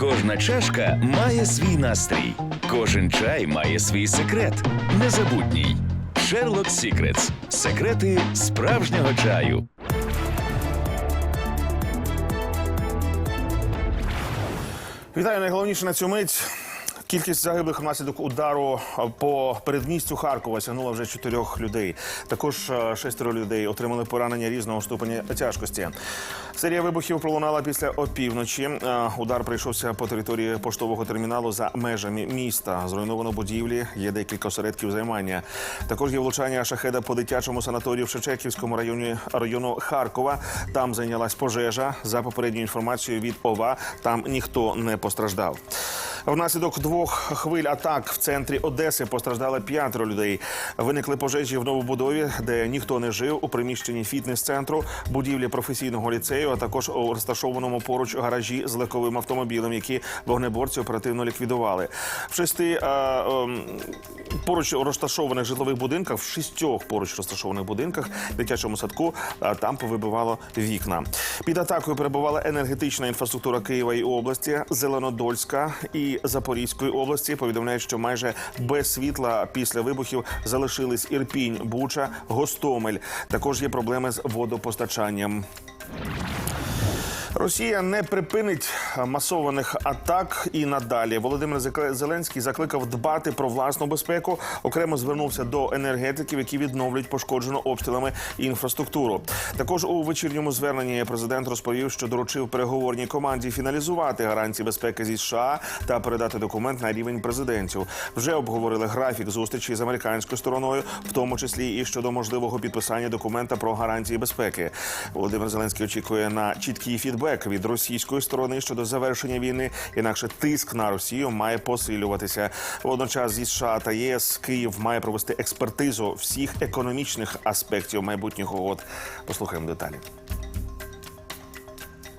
Кожна чашка має свій настрій, кожен чай має свій секрет. Незабутній. Шерлок Сікретс. Секрети справжнього чаю. Вітаю найголовніше на цю мить. Кількість загиблих внаслідок удару по передмістю Харкова сягнула вже чотирьох людей. Також е, шестеро людей отримали поранення різного ступеня тяжкості. Серія вибухів пролунала після опівночі. Е, Удар прийшовся по території поштового терміналу за межами міста. Зруйновано будівлі, є декілька осередків займання. Також є влучання шахеда по дитячому санаторію в Шевченківському районі району Харкова. Там зайнялась пожежа. За попередньою інформацією від ОВА, там ніхто не постраждав. Внаслідок двох хвиль атак в центрі Одеси постраждали п'ятеро людей. Виникли пожежі в новобудові, де ніхто не жив у приміщенні фітнес-центру, будівлі професійного ліцею, а також у розташованому поруч гаражі з легковим автомобілем, які вогнеборці оперативно ліквідували. В шести е, ем, поруч розташованих житлових будинках, в шістьох поруч розташованих будинках, дитячому садку а, там повибивало вікна. Під атакою перебувала енергетична інфраструктура Києва і області, Зеленодольська і Запорізької області. Повідомляють, що майже без світла після вибухів залишились Ірпінь, Буча, Гостомель. Також є проблеми з водопостачанням. Росія не припинить масованих атак і надалі. Володимир Зеленський закликав дбати про власну безпеку. Окремо звернувся до енергетиків, які відновлюють пошкоджену обстрілами інфраструктуру. Також у вечірньому зверненні президент розповів, що доручив переговорній команді фіналізувати гарантії безпеки зі США та передати документ на рівень президентів. Вже обговорили графік зустрічі з американською стороною, в тому числі і щодо можливого підписання документа про гарантії безпеки. Володимир Зеленський очікує на чіткий фідбек від російської сторони щодо завершення війни. Інакше тиск на Росію має посилюватися. Водночас зі США та ЄС Київ має провести експертизу всіх економічних аспектів майбутніх угод. Послухаємо деталі.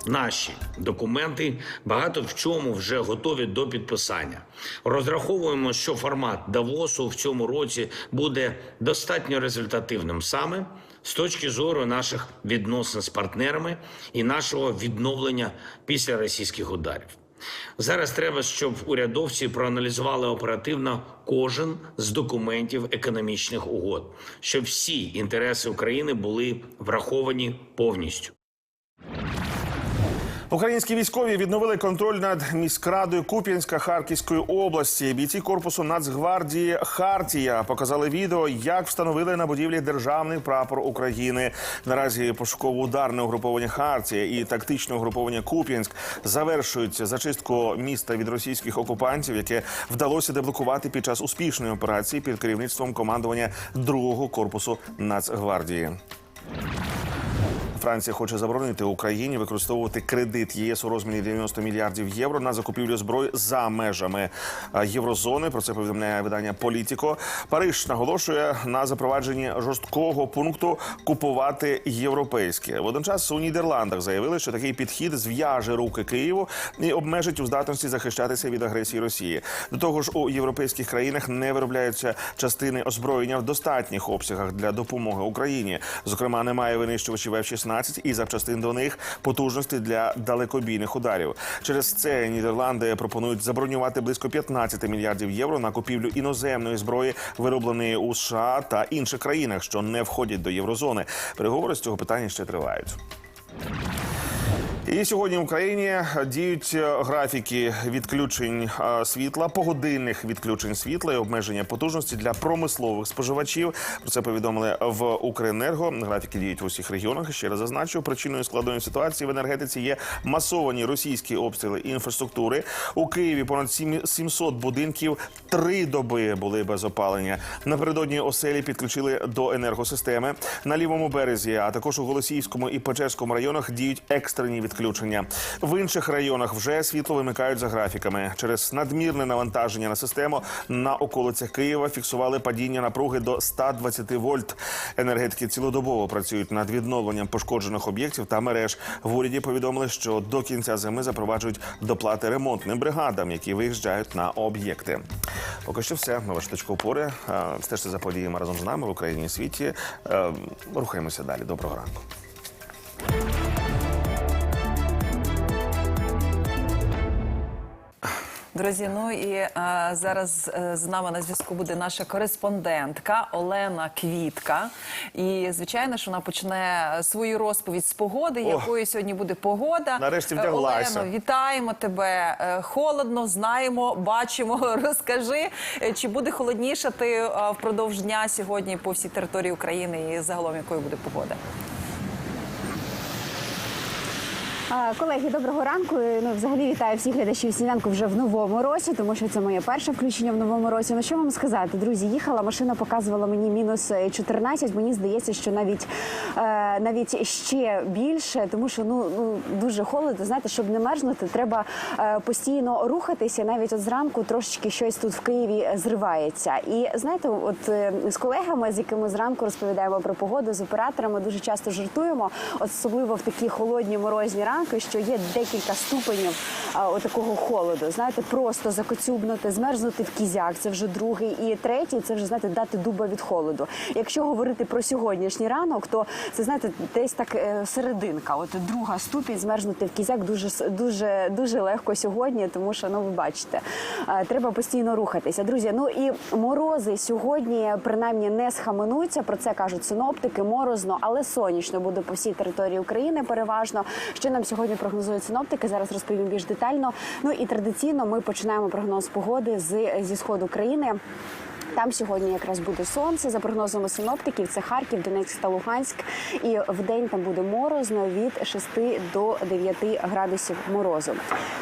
Наші документи багато в чому вже готові до підписання. Розраховуємо, що формат Давосу в цьому році буде достатньо результативним саме з точки зору наших відносин з партнерами і нашого відновлення після російських ударів. Зараз треба, щоб урядовці проаналізували оперативно кожен з документів економічних угод, щоб всі інтереси України були враховані повністю. Українські військові відновили контроль над міськрадою Куп'янська Харківської області. Бійці корпусу Нацгвардії Хартія показали відео, як встановили на будівлі державний прапор України. Наразі пошуково-ударне угруповання Хартія і тактичне угруповання Куп'янськ завершують зачистку міста від російських окупантів, яке вдалося деблокувати під час успішної операції під керівництвом командування другого корпусу Нацгвардії. Франція хоче заборонити Україні використовувати кредит ЄС у розмірі 90 мільярдів євро на закупівлю зброї за межами е, єврозони. Про це повідомляє видання Політіко. Париж наголошує на запровадженні жорсткого пункту купувати європейське. Водночас у Нідерландах заявили, що такий підхід зв'яже руки Києву і обмежить у здатності захищатися від агресії Росії. До того ж, у європейських країнах не виробляються частини озброєння в достатніх обсягах для допомоги Україні. Зокрема, немає винищувачів F-16 і запчастин до них потужності для далекобійних ударів. Через це Нідерланди пропонують забронювати близько 15 мільярдів євро на купівлю іноземної зброї, виробленої у США та інших країнах, що не входять до єврозони. Переговори з цього питання ще тривають. І сьогодні в Україні діють е, графіки відключень е, світла, погодинних відключень світла і обмеження потужності для промислових споживачів. Про це повідомили в Укренерго. Графіки діють в усіх регіонах. Ще раз зазначу, причиною складної ситуації в енергетиці є масовані російські обстріли інфраструктури. У Києві понад сім- 700 будинків три доби були без опалення. Напередодні оселі підключили до енергосистеми на лівому березі, а також у Голосіївському і Печерському районах діють екстрені відключення. В інших районах вже світло вимикають за графіками. Через надмірне навантаження на систему на околицях Києва фіксували падіння напруги до 120 вольт. Енергетики цілодобово працюють над відновленням пошкоджених об'єктів та мереж. В уряді повідомили, що до кінця зими запроваджують доплати ремонтним бригадам, які виїжджають на об'єкти. Поки що все. Ми ваша точка опори. Е, Стежте за подіями разом з нами в Україні і світі. Е, Рухаємося далі. Доброго ранку. Друзі, ну і е, зараз е, з нами на зв'язку буде наша кореспондентка Олена Квітка. І звичайно, що вона почне свою розповідь з погоди, якою сьогодні буде погода. Нарешті Е, вдяглася. Олено, вітаємо тебе. Холодно, знаємо, бачимо. Розкажи, чи буде холоднішати е, впродовж дня сьогодні по всій території України і загалом якою буде погода? Колеги, доброго ранку. Ну, взагалі вітаю всіх глядачів сніданку вже в новому році, тому що це моє перше включення в новому році. Ну що вам сказати, друзі? Їхала машина, показувала мені мінус 14. Мені здається, що навіть е, навіть ще більше, тому що ну ну дуже холодно. Знаєте, щоб не мерзнути, треба е, постійно рухатися. Навіть от зранку трошечки щось тут в Києві зривається. І знаєте, от е, з колегами, з якими зранку розповідаємо про погоду, з операторами дуже часто жартуємо, особливо в такі холодні морозні ранки, що є декілька ступенів а, отакого холоду. Знаєте, просто закоцюбнути, змерзнути в кізяк. Це вже другий і третій. Це вже знаєте, дати дуба від холоду. Якщо говорити про сьогоднішній ранок, то це знаєте, десь так е, серединка. От друга ступінь змерзнути в кізяк дуже дуже дуже легко сьогодні, тому що ну ви бачите, треба постійно рухатися. Друзі, ну і морози сьогодні принаймні не схаменуться. Про це кажуть синоптики. Морозно, але сонячно буде по всій території України. Переважно що нам сьогодні прогнозують синоптики. Зараз розповім більш детально. Ну і традиційно ми починаємо прогноз погоди з зі сходу країни. Там сьогодні якраз буде сонце за прогнозами синоптиків. Це Харків, Донецьк та Луганськ. І в день там буде морозно від 6 до 9 градусів морозу.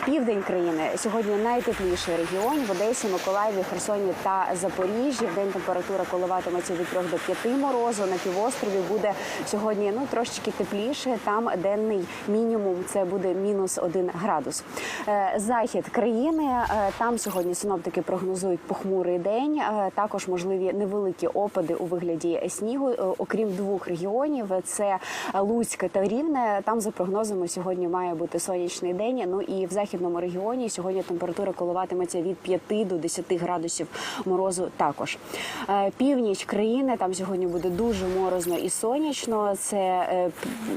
Південь країни сьогодні найтепліший регіон в Одесі, Миколаєві, Херсоні та Запоріжжі. В день температура коливатиметься від 3 до 5 морозу. На півострові буде сьогодні ну трошечки тепліше. Там денний мінімум це буде мінус 1 градус. Е, Захід країни е, там сьогодні синоптики прогнозують похмурий день. Також можливі невеликі опади у вигляді снігу, Е, окрім двох регіонів: це Луцьке та Рівне. Там за прогнозами сьогодні має бути сонячний день. Ну і в західному регіоні сьогодні температура коливатиметься від 5 до 10 градусів морозу. Також Е, північ країни там сьогодні буде дуже морозно і сонячно. Це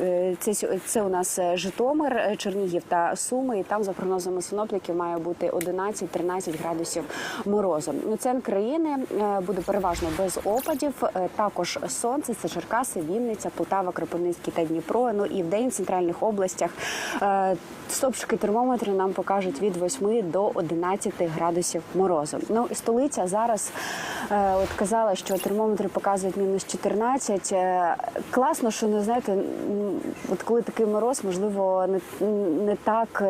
е, це, це у нас Житомир, Чернігів та Суми. І там за прогнозами синоптиків має бути 11-13 градусів морозу. Ну, Центр країни буде переважно без опадів. Е, Також сонце це Черкаси, Вінниця, Полтава, Кропивницький та Дніпро. Ну і в день в центральних областях е, стопчики термометри нам покажуть від 8 до 11 градусів морозу. Ну і столиця зараз е, от казала, що термометри показують мінус 14. Е, Класно, що не знаєте, м, от коли такий мороз, можливо, не, не так е,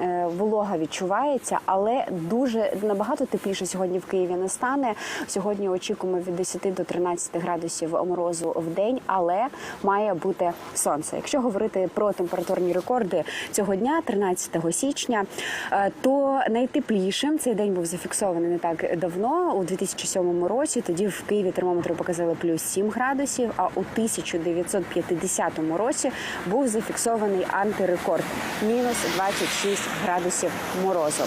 е, волога відчувається, але дуже набагато тепліше сьогодні в Києві не стане. Сьогодні очікуємо від 10 до 13 градусів морозу в день, але має бути сонце. Якщо говорити про температурні рекорди цього дня, 13 січня, е, то найтеплішим цей день був зафіксований не так давно, у 2007 році. Тоді в Києві термометри показали плюс 7 градусів. А у 1950 році був зафіксований антирекорд мінус 26 градусів морозу.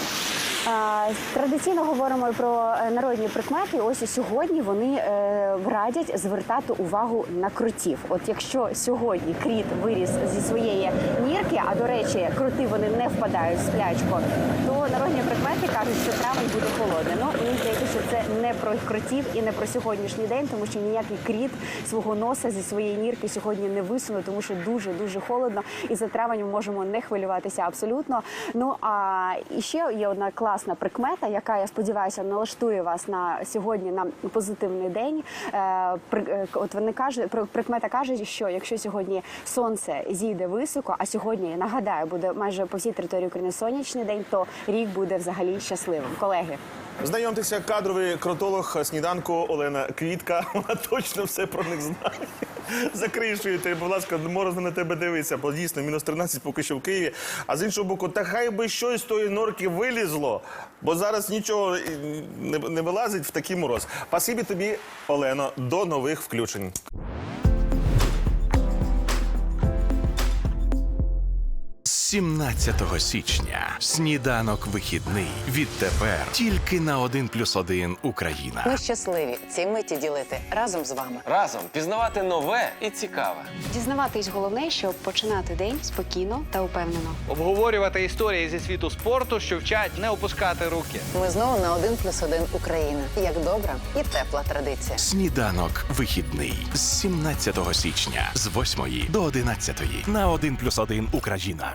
Традиційно говоримо про е, народні прикмети. Ось і сьогодні вони е, радять звертати увагу на кротів. От якщо сьогодні кріт виріс зі своєї нірки, а до речі, кроти вони не впадають в сплячку, то народні прикмети кажуть, що травень буде холодний. Ну мені здається, що це не про кротів і не про сьогоднішній день, тому що ніякий кріт свого носа зі своєї нірки сьогодні не висуне, тому що дуже дуже холодно. І за травень ми можемо не хвилюватися абсолютно. Ну а ще є одна класна прикмета, яка я сподіваюся налаштує вас на сьогодні на позитивний день. Е, е, От вони про- прикмета каже, що якщо сьогодні сонце зійде високо, а сьогодні нагадаю, буде майже по всій території України сонячний день, то рік буде взагалі щасливим. Колеги. Знайомтеся, кадровий кротолог сніданку Олена Квітка. Вона точно все про них знає. Закришуєте, будь ласка, морозно на тебе дивитися, бо дійсно мінус 13 поки що в Києві. А з іншого боку, та хай би щось з тої норки вилізло, бо зараз нічого е, не, не вилазить в такий мороз. Пасибі тобі, Олено, до нових включень. 17 січня. Сніданок вихідний. Відтепер тільки на 1 плюс 1 Україна. Ми щасливі ці миті ділити разом з вами. Разом пізнавати нове і цікаве. Дізнаватись головне, щоб починати день спокійно та упевнено. Обговорювати історії зі світу спорту, що вчать не опускати руки. Ми знову на один плюс один Україна. Як добра і тепла традиція. Сніданок вихідний з 17 січня з 8 до 11 на 1 плюс 1 Україна.